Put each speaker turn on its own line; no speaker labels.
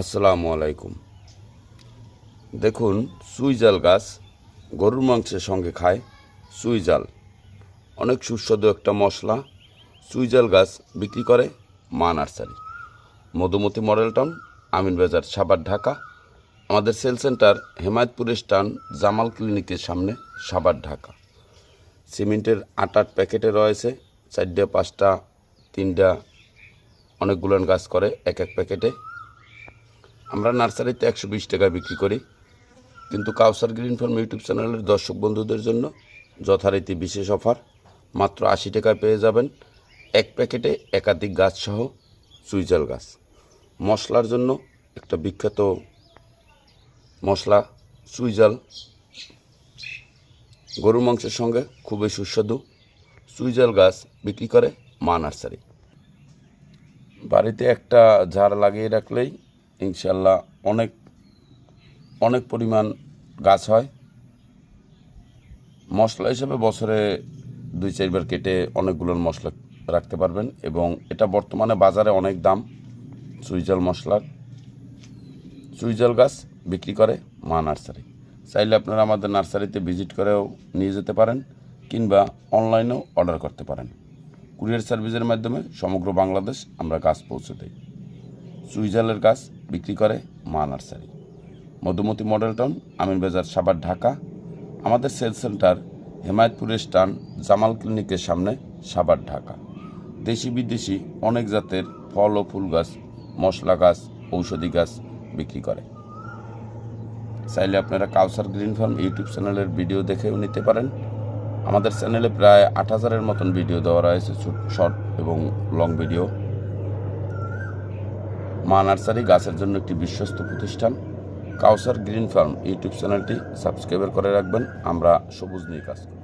আসসালামু আলাইকুম। দেখুন সুইজাল গাছ গরুর মাংসের সঙ্গে খায় সুইজাল অনেক সুস্বাদু একটা মশলা। সুইজাল গাছ বিক্রি করে মা nursery. Madhumati model town, Amin Bazar Savar Dhaka. আমাদের সেল সেন্টার হেমায়তপুর স্টান জামাল ক্লিনিকের সামনে সাবার ঢাকা। সিমেন্টের আট আট প্যাকেটে রয়েছে, চারটে, পাঁচটা, তিনটা, অনেকগুলো গাছ করে এক এক প্যাকেটে। আমরা নার্সারিতে একশো বিশ টাকা বিক্রি করি। কিন্তু কাউসার গ্রিন ফার্ম ইউটিউব চ্যানেলের দর্শক বন্ধুদের জন্য যথারীতি বিশেষ অফার। মাত্র আশি টাকায় পেয়ে যাবেন এক প্যাকেটে একাধিক গাছ সহ সুইজাল গাছ। মশলার জন্য একটা বিখ্যাত মশলা সুইজাল। গরু মাংসের সঙ্গে খুবই সুস্বাদু সুইজাল গাছ বিক্রি করে মা নার্সারি। বাড়িতে একটা ঝাড় লাগিয়ে রাখলেই ইনশাল্লাহ অনেক অনেক পরিমাণ গাছ হয়। মশলা হিসেবে বছরে দুই, চারবার কেটে অনেকগুলো মশলা রাখতে পারবেন এবং এটা বর্তমানে বাজারে অনেক দাম সুইজাল মশলার সুইজাল গাছ বিক্রি করে মা নার্সারি। চাইলে আপনারা আমাদের নার্সারিতে ভিজিট করেও নিয়ে যেতে পারেন কিংবা অনলাইনেও অর্ডার করতে পারেন। কুরিয়ার সার্ভিসের মাধ্যমে সমগ্র বাংলাদেশ আমরা গাছ পৌঁছে দিই। সুইজালের গাছ বিক্রি করে মা nursery. Madhumati model town, Amin Bazar, Savar, Dhaka. আমাদের সেল সেন্টার হেমায়তপুরের স্টান জামাল ক্লিনিকের সামনে সাবার ঢাকা। দেশি বিদেশি অনেক জাতের ফল ও ফুল গাছ, মশলা গাছ, ঔষধি গাছ বিক্রি করে। চাইলে আপনারা কাউসার গ্রিন ফার্ম ইউটিউব চ্যানেলের ভিডিও দেখেও নিতে পারেন। আমাদের চ্যানেলে প্রায় আট হাজারের মতন ভিডিও দেওয়া রয়েছে শর্ট এবং লং ভিডিও। মা নার্সারি গাছের জন্য একটি বিশ্বস্ত প্রতিষ্ঠান। কাউসার গ্রিন ফার্ম ইউটিউব চ্যানেলটি সাবস্ক্রাইবার করে রাখবেন। আমরা সবুজ নিয়ে কাজ করি।